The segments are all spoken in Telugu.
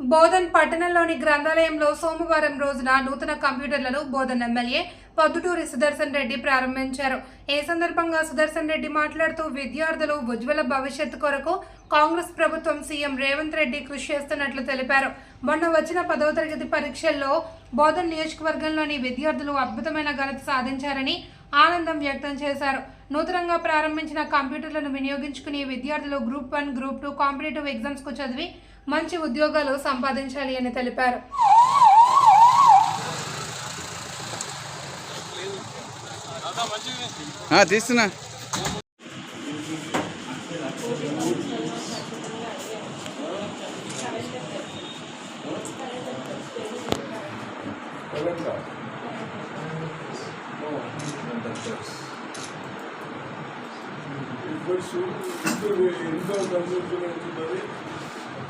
బోధన్ పట్టణంలోని గ్రంథాలయంలో సోమవారం రోజున నూతన కంప్యూటర్లను బోధన్ ఎమ్మెల్యే పొద్దుటూరి సుదర్శన్ రెడ్డి ప్రారంభించారు. ఈ సందర్భంగా సుదర్శన్ రెడ్డి మాట్లాడుతూ విద్యార్థులు ఉజ్వల భవిష్యత్తు కొరకు కాంగ్రెస్ ప్రభుత్వం సీఎం రేవంత్ రెడ్డి కృషి చేస్తున్నట్లు తెలిపారు. మొన్న వచ్చిన పదవ తరగతి పరీక్షల్లో బోధన్ నియోజకవర్గంలోని విద్యార్థులు అద్భుతమైన ఘనత సాధించారని ఆనందం వ్యక్తం చేశారు. నూతనంగా ప్రారంభించిన కంప్యూటర్లను వినియోగించుకుని విద్యార్థులు group one group two competitive ఎగ్జామ్స్కు చదివి మంచి ఉద్యోగాలు సంపాదించాలి అని తెలిపారు. తీస్తున్నా. ఇప్పుడు ఎంతో కన్సెప్షన్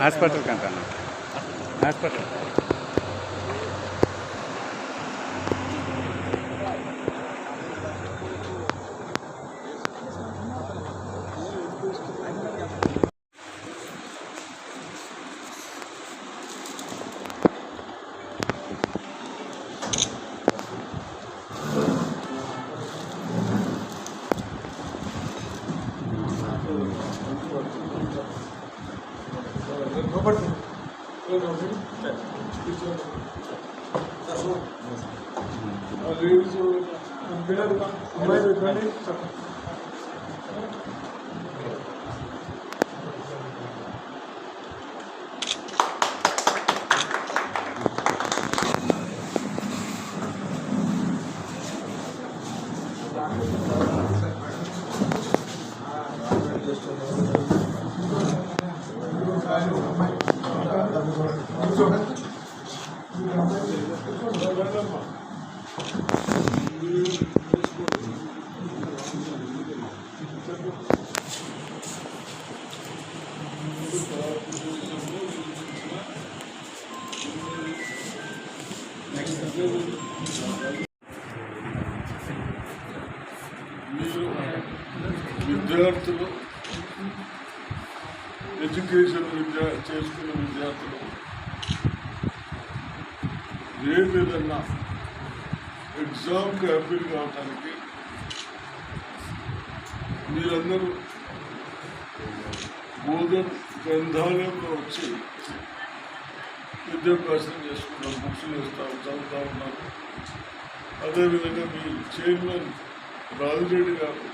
हास्पिटल का हास्पिटल ऊपर से एक रोटी और लेडीज़ बिना दुकान हमारे दुकान है Thank you. हाँ। విద్యార్థులు ఎడ్యుకేషన్ విద్యా చేసుకున్న విద్యార్థులు రేపు ఏదన్నా ఎగ్జామ్కి అప్పీల్ కావడానికి మీరందరూ బోధన గ్రంథాలయంలో వచ్చి విద్యాభ్యాసం చేసుకుంటాం బుక్స్ చేస్తూ చదువుతూ ఉన్నారు అదేవిధంగా మీ చైర్మన్ రాజిరెడ్డి గారు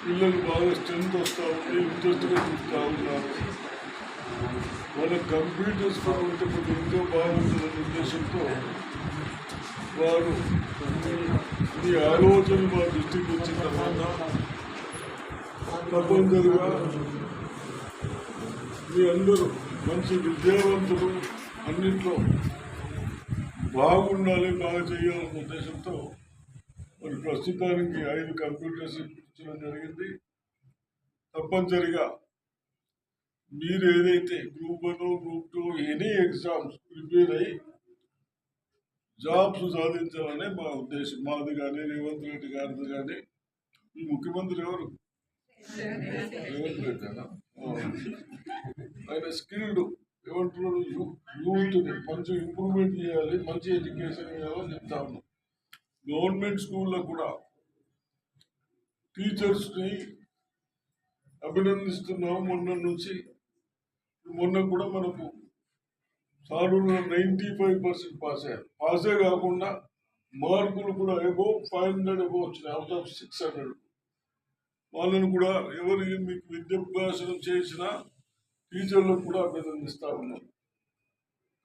పిల్లలు బాగా స్ట్రెంత్ వస్తూ ఉంటే ఇంట్రెస్ట్గా చూస్తూ ఉన్నారు. వాళ్ళ కంప్యూటర్స్ కూడా ఉంటే కొంచెం ఇంకా బాగుంటుందనే ఉద్దేశంతో వారు ఈ ఆలోచన మా దృష్టికి వచ్చిన తర్వాత తప్పనిసరిగా మీ అందరూ మంచి విద్యావంతులు అన్నింట్లో బాగుండాలి బాగా చేయాలన్న ఉద్దేశంతో మరి ప్రస్తుతానికి ఐదు కంప్యూటర్స్ ఇప్పించడం జరిగింది. తప్పనిసరిగా మీరు ఏదైతే group one group two any exams prepare అయ్యి జాబ్స్ సాధించాలనే మా ఉద్దేశం. మాది కానీ రేవంత్ రెడ్డి గారిది కానీ ఈ ముఖ్యమంత్రి ఎవరు? రేవంత్ రెడ్డి ఆయన స్కిల్డ్ ఏమంటున్నాడు? యూత్ని మంచి ఇంప్రూవ్మెంట్ చేయాలి మంచి ఎడ్యుకేషన్ ఇవ్వాలని చెప్తా ఉన్నాం. గవర్నమెంట్ స్కూల్లో కూడా టీచర్స్ని అభినందిస్తున్నాం మొన్న నుంచి. మొన్న కూడా మనకు sir ninety five percent pass అయ్యారు పాసే కాకుండా మార్కులు కూడా ఎబో ఫైవ్ హండ్రెడ్ ఎబో వచ్చినాయి. అవుట్ ఆఫ్ సిక్స్ హండ్రెడ్ వాళ్ళని కూడా ఎవరికి మీకు విద్యాభ్యాసం చేసిన టీచర్లకు కూడా అభినందిస్తా ఉన్నాం.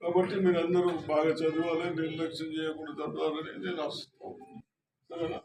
కాబట్టి మీరు అందరూ బాగా చదవాలి నిర్లక్ష్యం చేయకుండా చదవాలని నేను ఆశిస్తాను సరేనా?